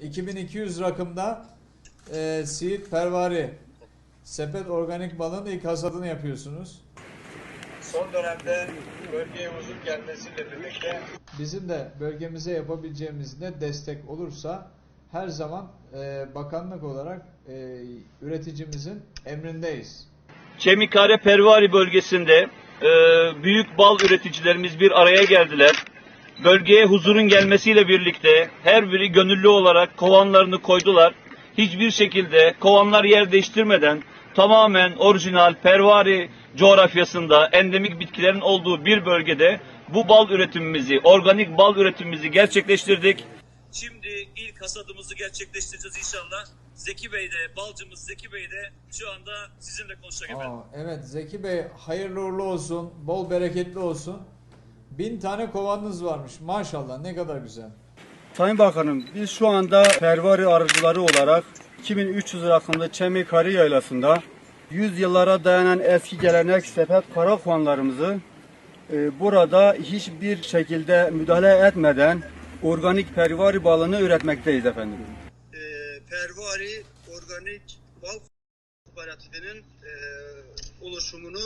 2200 rakımda e, Siirt Pervari sepet organik balın ilk hasadını yapıyorsunuz. Son dönemde bölgeye huzur gelmesiyle birlikte Bizim de bölgemize yapabileceğimiz ne destek olursa her zaman e, bakanlık olarak e, üreticimizin emrindeyiz. Çemikare Pervari bölgesinde e, büyük bal üreticilerimiz bir araya geldiler. Bölgeye huzurun gelmesiyle birlikte her biri gönüllü olarak kovanlarını koydular. Hiçbir şekilde kovanlar yer değiştirmeden tamamen orijinal Pervari coğrafyasında endemik bitkilerin olduğu bir bölgede bu bal üretimimizi, organik bal üretimimizi gerçekleştirdik. Şimdi ilk hasadımızı gerçekleştireceğiz inşallah. Zeki Bey de, balcımız Zeki Bey de şu anda sizinle konuşacak efendim. Aa, evet Zeki Bey hayırlı uğurlu olsun, bol bereketli olsun. Bin tane kovanınız varmış maşallah ne kadar güzel. Sayın Bakanım, biz şu anda pervari arıcıları olarak 2300 rakımlı Çemikari Yaylası'nda 100 yıllara dayanan eski gelenek sepet karakuanlarımızı e, burada hiçbir şekilde müdahale etmeden organik pervari balını üretmekteyiz efendim. e, Pervari Organik Bal Kooperatifinin e, oluşumunu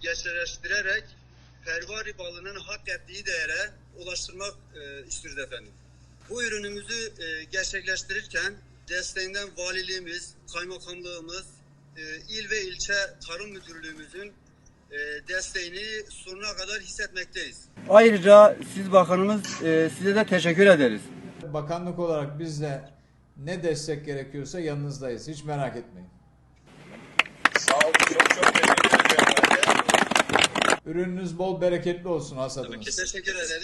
gerçekleştirerek Pervari balının hak ettiği değere ulaştırmak e, istiyoruz efendim. Bu ürünümüzü e, gerçekleştirirken desteğinden valiliğimiz, kaymakamlığımız, e, il ve ilçe tarım müdürlüğümüzün e, desteğini sonuna kadar hissetmekteyiz. Ayrıca siz bakanımız e, size de teşekkür ederiz. Bakanlık olarak biz de ne destek gerekiyorsa yanınızdayız hiç merak etmeyin. Ürününüz bol bereketli olsun hasadınız. Teşekkür ederiz.